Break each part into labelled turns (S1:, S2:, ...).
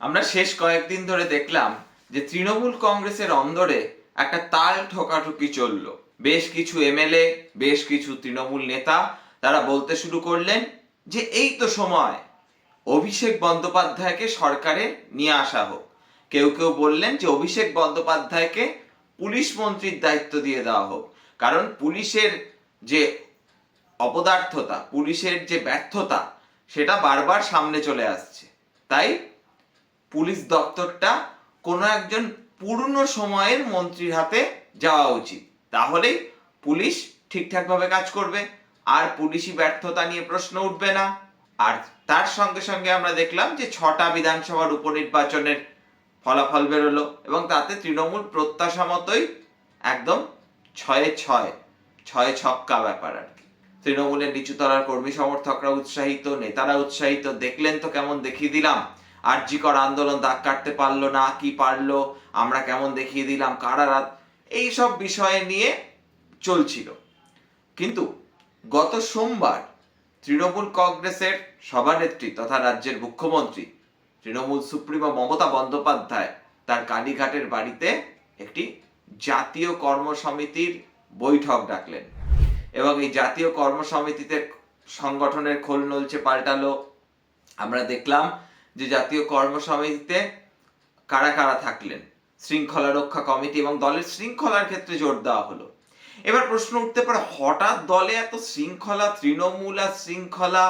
S1: আমরা শেষ কয়েকদিন ধরে দেখলাম যে তৃণমূল কংগ্রেসের অন্দরে একটা তাল ঠোকাঠুকি চলল। বেশ কিছু এমএলএ, বেশ কিছু তৃণমূল নেতা তারা বলতে শুরু করলেন যে এই তো সময়, অভিষেক বন্দ্যোপাধ্যায়কে সরকারে নিয়ে আসা হোক। কেউ কেউ বললেন যে অভিষেক বন্দ্যোপাধ্যায়কে পুলিশ মন্ত্রীর দায়িত্ব দিয়ে দেওয়া হোক। কারণ পুলিশের যে অপদার্থতা, পুলিশের যে ব্যর্থতা, সেটা বারবার সামনে চলে আসছে। তাই পুলিশ দপ্তরটা কোনো একজন পূর্ণ সময়ের মন্ত্রীর হাতে যাওয়া উচিত। তাহলেই পুলিশ ঠিকঠাকভাবে কাজ করবে, আর পুলিশি ব্যর্থতা নিয়ে প্রশ্ন উঠবে না। আর তার সঙ্গে সঙ্গে আমরা দেখলাম যে ছটা বিধানসভার উপনির্বাচনের ফলাফল বেরোলো এবং তাতে তৃণমূল প্রত্যাশা মতোই একদম ছয়ে ছয় ছয় ছক্কা ব্যাপার আর কি। তৃণমূলের নিচুতলার কর্মী সমর্থকরা উৎসাহিত, নেতারা উৎসাহিত, দেখলেন তো কেমন দেখিয়ে দিলাম। আরজিকর আন্দোলন দাগ কাটতে পারল না, কি পারল, আমরা কেমন দেখিয়ে দিলাম, কারা রাত, এইসব বিষয় নিয়ে চলছিল। কিন্তু গত সোমবার তৃণমূল কংগ্রেসের সভানেত্রী তথা রাজ্যের মুখ্যমন্ত্রী তৃণমূল সুপ্রিমো মমতা বন্দ্যোপাধ্যায় তার কালীঘাটের বাড়িতে একটি জাতীয় কর্মসমিতির বৈঠক ডাকলেন এবং এই জাতীয় কর্মসমিতিতে সংগঠনের খোল নলছে পাল্টালো। আমরা দেখলাম যে জাতীয় কর্মসমিতিতে কারা কারা থাকলেন? শৃঙ্খলা রক্ষা কমিটি এবং দলের শৃঙ্খলার ক্ষেত্রে জোর দেওয়া হলো। এবার প্রশ্ন উঠতে পারে, হঠাৎ দলে এত শৃঙ্খলা, তৃণমূল আর শৃঙ্খলা,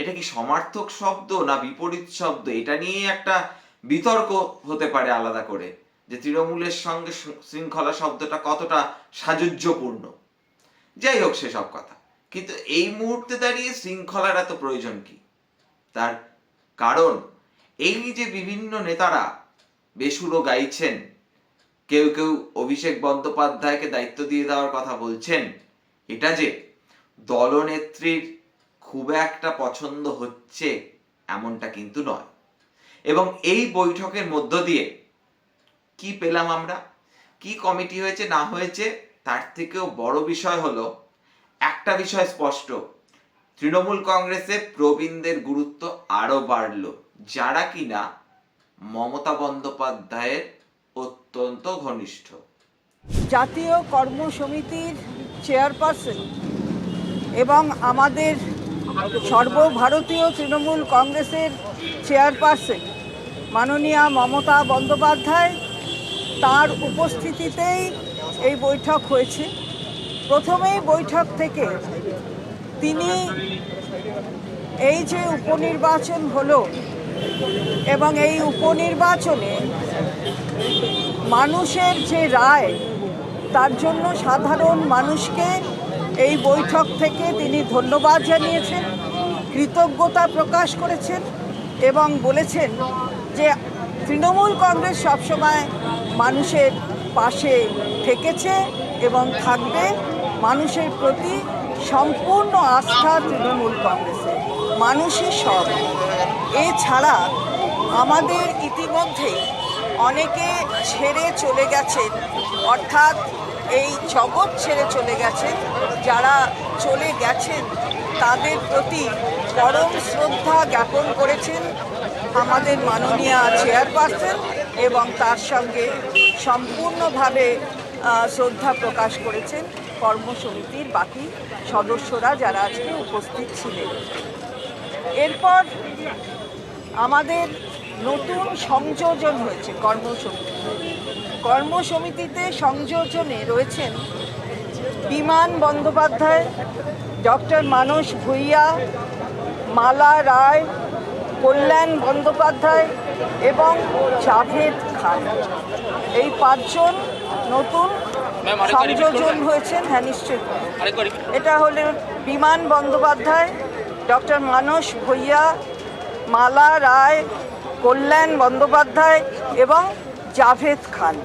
S1: এটা কি সমার্থক শব্দ না বিপরীত শব্দ? এটা নিয়ে একটা বিতর্ক হতে পারে আলাদা করে, যে তৃণমূলের সঙ্গে শৃঙ্খলা শব্দটা কতটা সাযুজ্যপূর্ণ। যাই হোক সেসব কথা। কিন্তু এই মুহূর্তে দাঁড়িয়ে শৃঙ্খলার এত প্রয়োজন কি? তার কারণ এই যে বিভিন্ন নেতারা বেসুরো গাইছেন, কেউ কেউ অভিষেক বন্দ্যোপাধ্যায়কে দায়িত্ব দিয়ে দেওয়ার কথা বলছেন, এটা যে দলনেত্রীর খুব একটা পছন্দ হচ্ছে এমনটা কিন্তু নয়। এবং এই বৈঠকের মধ্য দিয়ে কি পেলাম আমরা? কি কমিটি হয়েছে, না হয়েছে? তার থেকেও বড় বিষয় হলো, একটা বিষয় স্পষ্ট, তৃণমূল কংগ্রেসে প্রবীণদের গুরুত্ব আরও বাড়লো। যারা কিনা মমতা বন্দ্যোপাধ্যায়ের অত্যন্ত ঘনিষ্ঠ।
S2: জাতীয় কর্ম সমিতির চেয়ারপারসন এবং আমাদের সর্বভারতীয় তৃণমূল কংগ্রেসের চেয়ারপারসন মাননীয়া মমতা বন্দ্যোপাধ্যায় তার উপস্থিতিতেই এই বৈঠক হয়েছে। প্রথমেই বৈঠক থেকে তিনি এই যে উপনির্বাচন হলো এবং এই উপনির্বাচনে মানুষের যে রায়, তার জন্য সাধারণ মানুষকে এই বৈঠক থেকে তিনি ধন্যবাদ জানিয়েছেন, কৃতজ্ঞতা প্রকাশ করেছেন এবং বলেছেন যে তৃণমূল কংগ্রেস সবসময় মানুষের পাশে থেকেছে এবং থাকবে। মানুষের প্রতি সম্পূর্ণ আস্থা তৃণমূল কংগ্রেসে মানুষই সব। এছাড়া আমাদের ইতিমধ্যেই অনেকে ছেড়ে চলে গেছেন, অর্থাৎ এই জগৎ ছেড়ে চলে গেছেন, যারা চলে গেছেন, তাদের প্রতি পরম শ্রদ্ধা জ্ঞাপন করেছেন আমাদের মাননীয় চেয়ারপারসন এবং তার সঙ্গে সম্পূর্ণভাবে শ্রদ্ধা প্রকাশ করেছেন কর্মসমিতির বাকি সদস্যরা যারা আজকে উপস্থিত ছিলেন। এরপর আমাদের নতুন সংযোজন হয়েছে কর্মসমিতি। কর্মসমিতিতে সংযোজনে রয়েছেন বিমান বন্দ্যোপাধ্যায় ডক্টর মানস ভূঁইয়া মালা রায় কল্যাণ বন্দ্যোপাধ্যায় এবং জাভেদ খান। এই পাঁচজন নতুন সংযোজন হয়েছেন হ্যাঁ নিশ্চয়ই। এটা হলো বিমান বন্দ্যোপাধ্যায় ডক্টর মানস ভূঁইয়া মালা রায়, কল্যাণ বন্দ্যোপাধ্যায় এবং জাভেদ খান।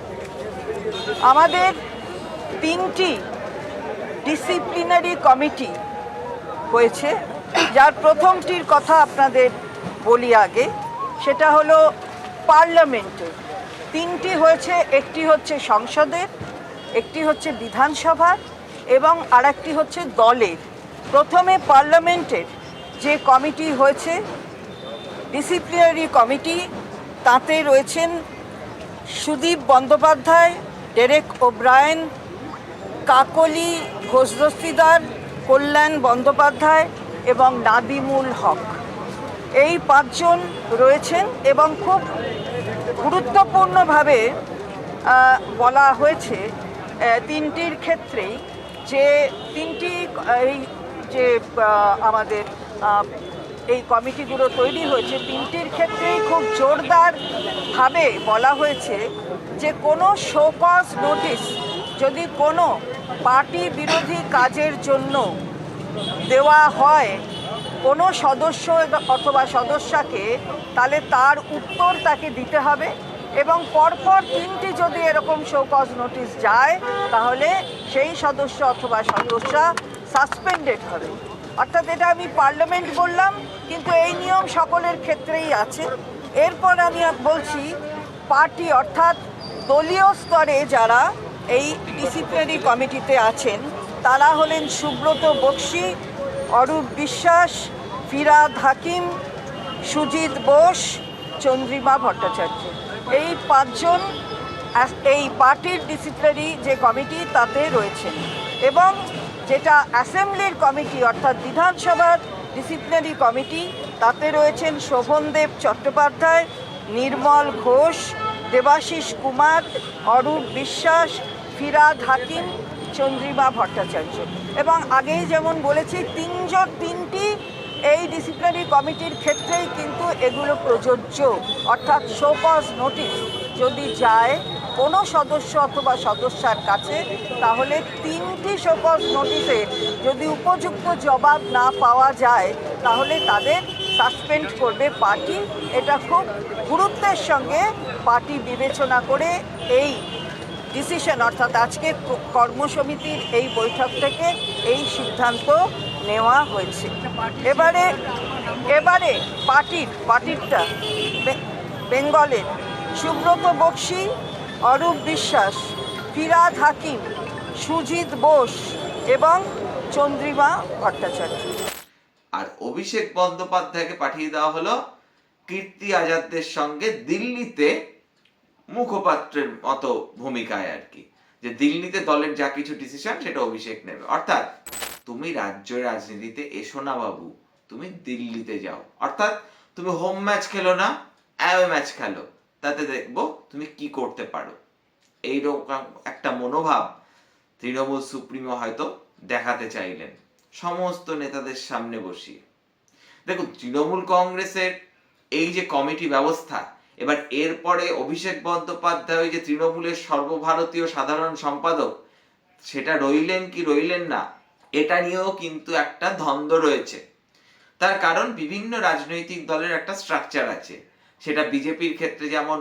S2: আমাদের তিনটি ডিসিপ্লিনারি কমিটি হয়েছে। যার প্রথমটির কথা আপনাদের বলি আগে, সেটা হলো পার্লামেন্টের তিনটি হয়েছে, একটি হচ্ছে সংসদের, একটি হচ্ছে বিধানসভার এবং আরেকটি হচ্ছে দলের। প্রথমে পার্লামেন্টের যে কমিটি হয়েছে ডিসিপ্লিনারি কমিটি, তাতে রয়েছেন সুদীপ বন্দ্যোপাধ্যায়, ডেরেক ওব্রায়ন, কাকলি ঘোষদস্তিদার কল্যাণ বন্দ্যোপাধ্যায় এবং নাদিমুল হক। এই পাঁচজন রয়েছেন এবং খুব গুরুত্বপূর্ণভাবে বলা হয়েছে তিনটির ক্ষেত্রেই যে তিনটি, এই যে আমাদের এই কমিটিগুলো তৈরি হয়েছে। তিনটির ক্ষেত্রেই খুব জোরদারভাবে বলা হয়েছে যে কোনো শোকজ নোটিশ যদি কোনো পার্টি বিরোধী কাজের জন্য দেওয়া হয় কোনো সদস্য অথবা সদস্যাকে, তাহলে তার উত্তর তাকে দিতে হবে এবং পরপর তিনটি যদি এরকম শোকজ নোটিশ যায়, তাহলে সেই সদস্য অথবা সদস্যা সাসপেন্ডেড হবে। অর্থাৎ এটা আমি পার্লামেন্ট বললাম, কিন্তু এই নিয়ম সকলের ক্ষেত্রেই আছে। এরপর আমি বলছি, পার্টি অর্থাৎ দলীয় স্তরে যারা এই ডিসিপ্লিনারি কমিটিতে আছেন, তারা হলেন সুব্রত বক্সি, অরূপ বিশ্বাস, ফিরাদ হাকিম, সুজিত বোস, চন্দ্রিমা ভট্টাচার্য। এই পাঁচজন এই পার্টির ডিসিপ্লিনারি যে কমিটি, তাতে রয়েছেন। এবং যেটা অ্যাসেম্বলির কমিটি, অর্থাৎ বিধানসভার ডিসিপ্লিনারি কমিটি, তাতে রয়েছেন শোভনদেব চট্টোপাধ্যায়, নির্মল ঘোষ, দেবাশিস কুমার, অরূপ বিশ্বাস, ফিরাদ হাকিম, চন্দ্রিমা ভট্টাচার্য। এবং আগেই যেমন বলেছি, তিনজন, তিনটি এই ডিসিপ্লিনারি কমিটির ক্ষেত্রেই কিন্তু এগুলো প্রযোজ্য। অর্থাৎ শোকজ নোটিশ। যদি যায় কোনো সদস্য অথবা সদস্যার কাছে, তাহলে তিনটি শোকজ নোটিশে যদি উপযুক্ত জবাব না পাওয়া যায়, তাহলে তাদের সাসপেন্ড করবে পার্টি। এটা খুব গুরুত্বের সঙ্গে পার্টি বিবেচনা করে এই ডিসিশন, অর্থাৎ আজকে কর্মসমিতির এই বৈঠক থেকে এই সিদ্ধান্ত নেওয়া হয়েছে। এবারে এবারে পার্টির, পার্টিরটা বেঙ্গলের সুব্রত বক্সি, অরূপ বিশ্বাস, ফিরাদ হাকিম, সুজিত বোস এবং চন্দ্রিমা ভট্টাচার্য।
S1: আর অভিষেক বন্দ্যোপাধ্যায়কে পাঠিয়ে দেওয়া হলো কীর্তি আজাদদের সঙ্গে দিল্লিতে মুখপাত্রের মতো ভূমিকায় আর কি। যে দিল্লিতে দলের যা কিছু ডিসিশন সেটা অভিষেক নেবে। অর্থাৎ তুমি রাজ্য রাজনীতিতে এসো না বাবু, তুমি দিল্লিতে যাও। অর্থাৎ তুমি হোম ম্যাচ খেলো না অ্যাওয়ে ম্যাচ খেলো। তাতে দেখব তুমি কি করতে পারো। এইরকম একটা মনোভাব তৃণমূল সুপ্রিমো হয়তো দেখাতে চাইলেন। সমস্ত নেতাদের সামনে বসিয়ে। দেখুন, তৃণমূল কংগ্রেসের এই যে কমিটি ব্যবস্থা, এবার এরপরে অভিষেক বন্দ্যোপাধ্যায় যে তৃণমূলের সর্বভারতীয় সাধারণ সম্পাদক, সেটা রইলেন কি রইলেন না, এটা নিয়েও কিন্তু একটা দ্বন্দ্ব রয়েছে। তার কারণ বিভিন্ন রাজনৈতিক দলের একটা স্ট্রাকচার আছে। সেটা বিজেপির ক্ষেত্রে যেমন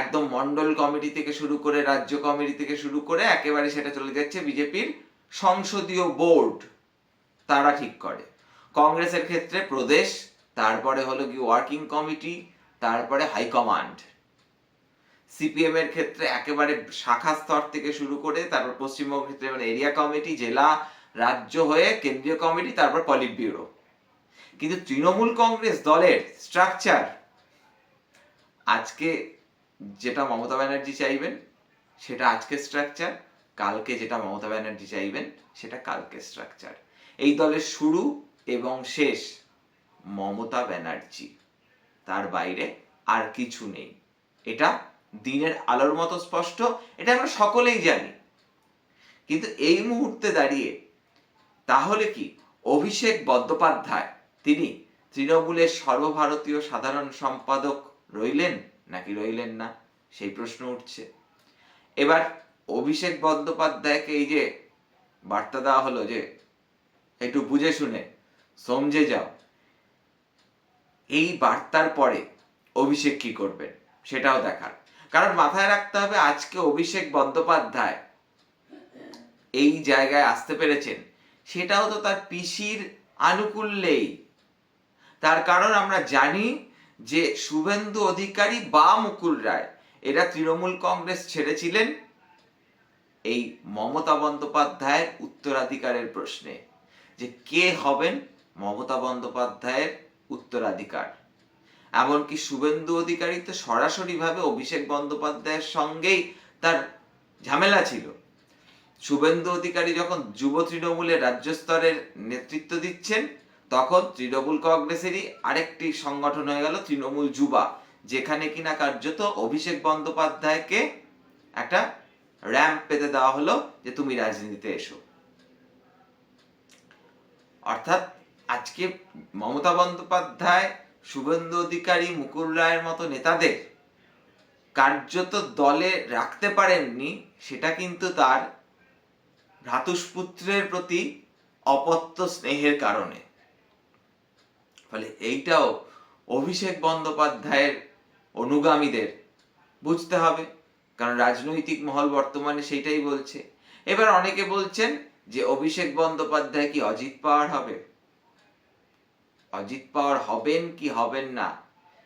S1: একদম মন্ডল কমিটি থেকে শুরু করে রাজ্য কমিটি থেকে শুরু করে একেবারে সেটা চলে যাচ্ছে বিজেপির সংসদীয় বোর্ড তারা ঠিক করে। কংগ্রেসের ক্ষেত্রে প্রদেশ, তারপরে হলো কি ওয়ার্কিং কমিটি তারপরে হাইকমান্ড সিপিএম এর ক্ষেত্রে একেবারে শাখা স্তর থেকে শুরু করে, তারপর পশ্চিমবঙ্গ ক্ষেত্রে মানে এরিয়া কমিটি জেলা, রাজ্য হয়ে কেন্দ্রীয় কমিটি তারপর পলিট ব্যুরো কিন্তু তৃণমূল কংগ্রেস দলের স্ট্রাকচার আজকে যেটা মমতা ব্যানার্জি চাইবেন, সেটা আজকে স্ট্রাকচার কালকে যেটা মমতা ব্যানার্জি চাইবেন, সেটা কালকে স্ট্রাকচার এই দলের শুরু এবং শেষ মমতা ব্যানার্জি। তার বাইরে আর কিছু নেই। এটা দিনের আলোর মতো স্পষ্ট, এটা আমরা সকলেই জানি। কিন্তু এই মুহূর্তে দাঁড়িয়ে তাহলে কি অভিষেক বন্দ্যোপাধ্যায়, তিনি তৃণমূলের সর্বভারতীয় সাধারণ সম্পাদক রইলেন নাকি রইলেন না? সেই প্রশ্ন উঠছে। এবার অভিষেক বন্দ্যোপাধ্যায়কে এই যে বার্তা দেওয়া হলো যে, একটু বুঝে শুনে, সমঝে যাও। এই বার্তার পরে অভিষেক কি করবেন সেটাও দেখার। কারণ মাথায় রাখতে হবে, আজকে অভিষেক বন্দ্যোপাধ্যায় এই জায়গায় আসতে পেরেছেন, সেটাও তো তার পিসির আনুকূল্যেই। তার কারণ আমরা জানি যে শুভেন্দু অধিকারী বা মুকুল রায়, এরা তৃণমূল কংগ্রেস ছেড়েছিলেন এই মমতা বন্দ্যোপাধ্যায়ের উত্তরাধিকারের প্রশ্নে। যে কে হবেন মমতা বন্দ্যোপাধ্যায়ের উত্তরাধিকার? এমনকি শুভেন্দু অধিকারী তো সরাসরিভাবে অভিষেক বন্দ্যোপাধ্যায়ের সঙ্গেই তার ঝামেলা ছিল। শুভেন্দু অধিকারী যখন যুব তৃণমূলের রাজ্য স্তরের নেতৃত্ব দিচ্ছেন তখন তৃণমূল কংগ্রেসেরই আরেকটি সংগঠন হয়ে গেল তৃণমূল যুবা, যেখানে কিনা কার্যত অভিষেক বন্দ্যোপাধ্যায়কে একটা র্যাম্প পেতে দেওয়া হলো যে তুমি রাজনীতিতে এসো। অর্থাৎ আজকে মমতা বন্দ্যোপাধ্যায়, শুভেন্দু অধিকারী, মুকুল রায়ের মতো নেতাদের কার্যত দলে রাখতে পারেননি, সেটা কিন্তু তার ভ্রাতুষ্পুত্রের প্রতি অপত্য স্নেহের কারণে। ফলে এইটাও অভিষেক বন্দ্যোপাধ্যায়ের অনুগামীদের বুঝতে হবে। কারণ রাজনৈতিক মহল বর্তমানে সেইটাই বলছে। এবার অনেকে বলছেন যে অভিষেক বন্দ্যোপাধ্যায় কি অজিত পাওয়ার হবে? অজিত পাওয়ার হবেন কি হবেন না,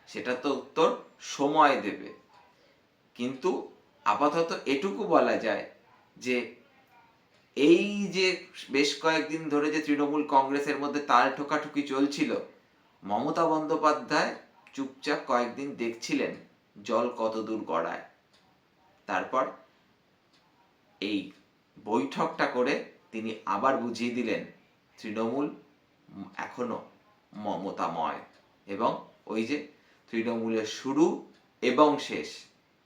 S1: সেটা তো উত্তর সময় দেবে। কিন্তু আপাতত এটুকু বলা যায় যে এই যে বেশ কয়েকদিন ধরে যে তৃণমূল কংগ্রেসের মধ্যে তাল ঠোকাঠুকি চলছিল মমতা বন্দ্যোপাধ্যায় চুপচাপ কয়েকদিন দেখছিলেন জল কত দূর গড়ায়। তারপর এই বৈঠকটা করে তিনি আবার বুঝিয়ে দিলেন, তৃণমূল এখনও মমতাময় এবং ওই যে তৃণমূলের শুরু এবং শেষ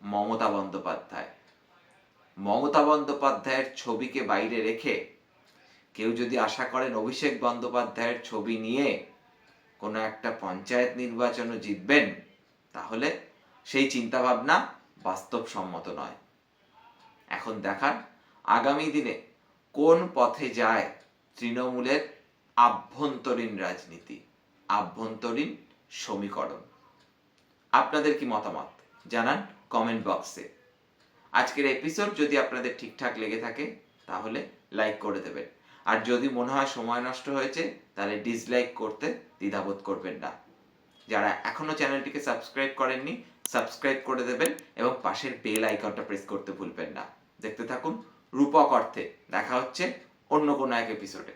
S1: মমতা বন্দ্যোপাধ্যায়। মমতা বন্দ্যোপাধ্যায়ের ছবিকে বাইরে রেখে কেউ যদি আশা করেন অভিষেক বন্দ্যোপাধ্যায়ের ছবি নিয়ে কোনো একটা পঞ্চায়েত নির্বাচনও জিতবেন, তাহলে সেই চিন্তাভাবনা বাস্তবসম্মত নয়। এখন দেখার আগামী দিনে কোন পথে যায় তৃণমূলের আভ্যন্তরীণ রাজনীতি, আভ্যন্তরীণ সমীকরণ? আপনাদের কি মতামত? জানান কমেন্ট বক্সে আজকের এপিসোড যদি আপনাদের ঠিকঠাক লেগে থাকে, তাহলে লাইক করে দেবেন। আর যদি মনে হয় সময় নষ্ট হয়েছে, তাহলে ডিসলাইক করতে দ্বিধাবোধ করবেন না। যারা এখনও চ্যানেলটিকে সাবস্ক্রাইব করেননি সাবস্ক্রাইব করে দেবেন এবং পাশের বেল আইকনটা প্রেস করতে ভুলবেন না। দেখতে থাকুন রূপক অর্থে। দেখা হচ্ছে অন্য কোনো এক এপিসোডে